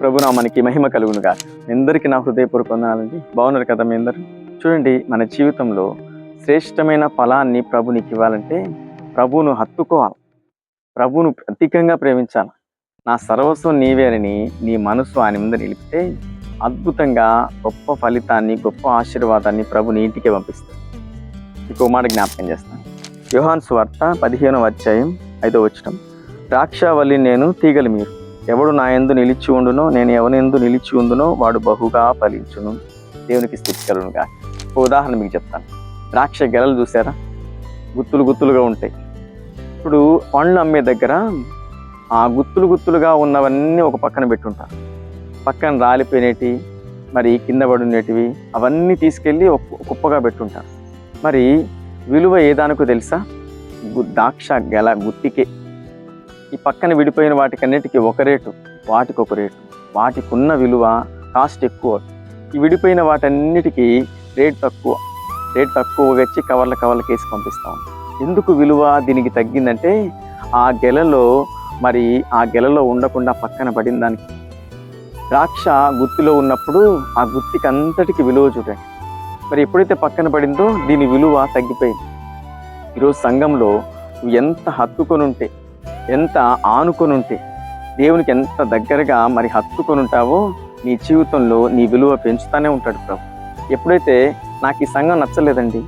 ప్రభునామానికి మహిమ కలుగునుగా. అందరికీ నా హృదయపూర్వక వందనాలండి బాగున్నారు కదా మీ అందరూ? చూడండి మన జీవితంలో శ్రేష్టమైన ఫలాన్ని ప్రభు నీకు ఇవ్వాలంటే ప్రభువును హత్తుకోవాలి. ప్రభువును అధికంగా ప్రేమించాలి. నా సర్వస్వం నీవేనని నీ మనసు ఆయన ముందు నిలిపితే అద్భుతంగా గొప్ప ఫలితాన్ని గొప్ప ఆశీర్వాదాన్ని ప్రభు నీటికే ఇంటికి పంపిస్తాడు. ఇంకో మాట జ్ఞాపకం చేస్తాను యోహాన్ స్వార్త పదిహేనవ అధ్యాయం ఐదో వచ్చటం ద్రాక్షావల్లి నేను తీగలు మీరు. ఎవడు నా ఎందు నిలిచి ఉండునో నేను ఎవనెందు నిలిచి ఉండునో వాడు బహుగా ఫలించును. దేవునికి స్థితి కలుగునుగా. ఒక ఉదాహరణ మీకు చెప్తాను. ద్రాక్ష గెలలు చూసారా గుత్తులు గుత్తులుగా ఉంటాయి. ఇప్పుడు పండ్లు అమ్మే దగ్గర ఆ గుత్తులు గుత్తులుగా ఉన్నవన్నీ ఒక పక్కన పెట్టుంటారు. పక్కన రాలిపోయినవి మరి కింద పడినటివి అవన్నీ తీసుకెళ్ళి కుప్పగా పెట్టుంటారు. మరి విలువ ఏదానికో తెలుసా? ద్రాక్ష గెల గుత్తికే ఈ పక్కన విడిపోయిన వాటికన్నిటికీ ఒక రేటు వాటికి ఒక రేటు. వాటికి ఉన్న విలువ కాస్ట్ ఎక్కువ. ఈ విడిపోయిన వాటన్నిటికీ రేట్ తక్కువ. రేట్ తక్కువ వచ్చి కవర్ల కవర్లకి వేసి పంపిస్తాం. ఎందుకు విలువ దీనికి తగ్గిందంటే ఆ గెలలో మరి ఆ గెలలో ఉండకుండా పక్కన పడిన దానికి. ద్రాక్ష గుత్తిలో ఉన్నప్పుడు ఆ గుత్తికి అంతటికి విలువ చూడండి. మరి ఎప్పుడైతే పక్కన పడిందో దీని విలువ తగ్గిపోయింది. ఈరోజు సంఘంలో నువ్వు ఎంత హత్తుకొని ఉంటే ఎంత ఆనుకొని ఉంటే దేవునికి ఎంత దగ్గరగా మరి హత్తుకొని ఉంటావో నీ జీవితంలో నీ విలువ పెంచుతూనే ఉంటాడు ప్రభు. ఎప్పుడైతే నాకు ఈ సంఘం నచ్చలేదండి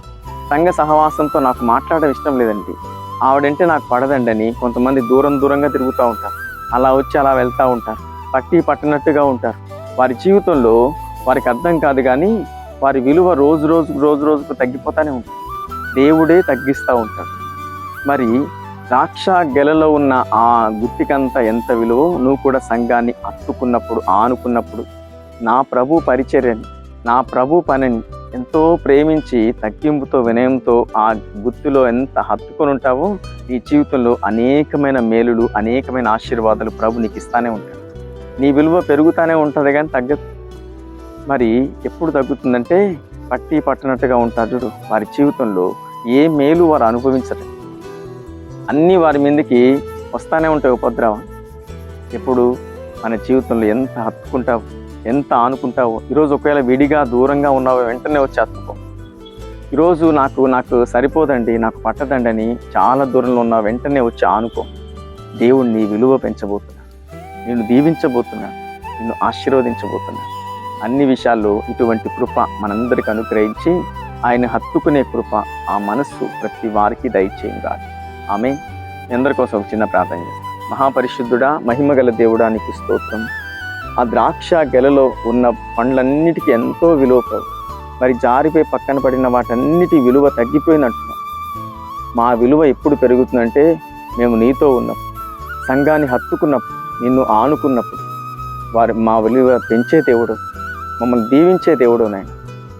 సంఘ సహవాసంతో నాకు మాట్లాడడం ఇష్టం లేదండి ఆవిడంటే నాకు పడదండి అని కొంతమంది దూరం దూరంగా తిరుగుతూ ఉంటారు. అలా వచ్చి అలా వెళ్తూ ఉంటారు పట్టి పట్టినట్టుగా ఉంటారు. వారి జీవితంలో వారికి అర్థం కాదు కానీ వారి విలువ రోజు రోజు రోజు రోజుకు తగ్గిపోతూనే ఉంటుంది. దేవుడే తగ్గిస్తూ ఉంటాడు. మరి ద్రాక్ష గెలలో ఉన్న ఆ గుత్తికంత ఎంత విలువ నువ్వు కూడా సంఘాన్ని అత్తుకున్నప్పుడు ఆనుకున్నప్పుడు నా ప్రభు పరిచర్యని నా ప్రభు పనిని ఎంతో ప్రేమించి తగ్గింపుతో వినయంతో ఆ గుత్తిలో ఎంత హత్తుకొని ఉంటావో నీ జీవితంలో అనేకమైన మేలులు అనేకమైన ఆశీర్వాదాలు ప్రభు నీకు ఇస్తానే ఉంటాడు. నీ విలువ పెరుగుతానే ఉంటుంది కానీ తగ్గదు మరి ఎప్పుడు తగ్గుతుందంటే పట్టి పట్టనట్టుగా ఉంటారు చూడు. వారి జీవితంలో ఏ మేలు వారు అనుభవించరు. అన్నీ వారి మీదకి వస్తానే ఉంటాయి ఉపద్రవం. ఎప్పుడు మన జీవితంలో ఎంత హత్తుకుంటావు ఎంత ఆనుకుంటావో ఈరోజు ఒకవేళ విడిగా దూరంగా ఉన్నావో వెంటనే వచ్చి హత్తుకో ఈరోజు నాకు నాకు సరిపోదండి నాకు పట్టదండి అని చాలా దూరంలో ఉన్న వెంటనే వచ్చి ఆనుకో. దేవుడు నీ విలువ పెంచబోతున్నా. నేను దీవించబోతున్నా. నిన్ను ఆశీర్వదించబోతున్నా. అన్ని విషయాల్లో ఇటువంటి కృప మనందరికి అనుగ్రహించి ఆయన హత్తుకునే కృప ఆ మనస్సు ప్రతి వారికి దయచేయంగా ఆమె మీ అందరి కోసం ఒక చిన్న ప్రార్థన చేస్తాను మహాపరిశుద్ధుడా మహిమగల దేవుడా నీకు స్తోత్రం. ఆ ద్రాక్ష గెలలో ఉన్న పండ్లన్నిటికీ ఎంతో విలువ మరి జారిపోయి పక్కన పడిన వాటన్నిటి విలువ తగ్గిపోయినట్టు. మా విలువ ఎప్పుడు పెరుగుతుందంటే మేము నీతో ఉన్నప్పుడు సంఘాన్ని హత్తుకున్నప్పుడు నిన్ను ఆనుకున్నప్పుడు. వారి మా విలువ పెంచే దేవుడు మమ్మల్ని దీవించే దేవుడు నాయన.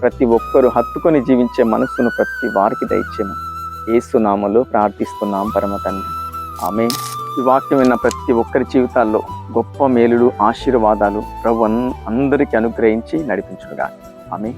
ప్రతి ఒక్కరూ హత్తుకొని జీవించే మనస్సును ప్రతి వారికి దయచేయమని. ఏసునామలో ప్రార్థిస్తున్నాం పరమ తండ్రి. ఆమె ఈ వాక్యం విన్న ప్రతి ఒక్కరి జీవితాల్లో గొప్ప మేలులు ఆశీర్వాదాలు ప్రభు అందరికీ అనుగ్రహించి నడిపించుగా ఆమె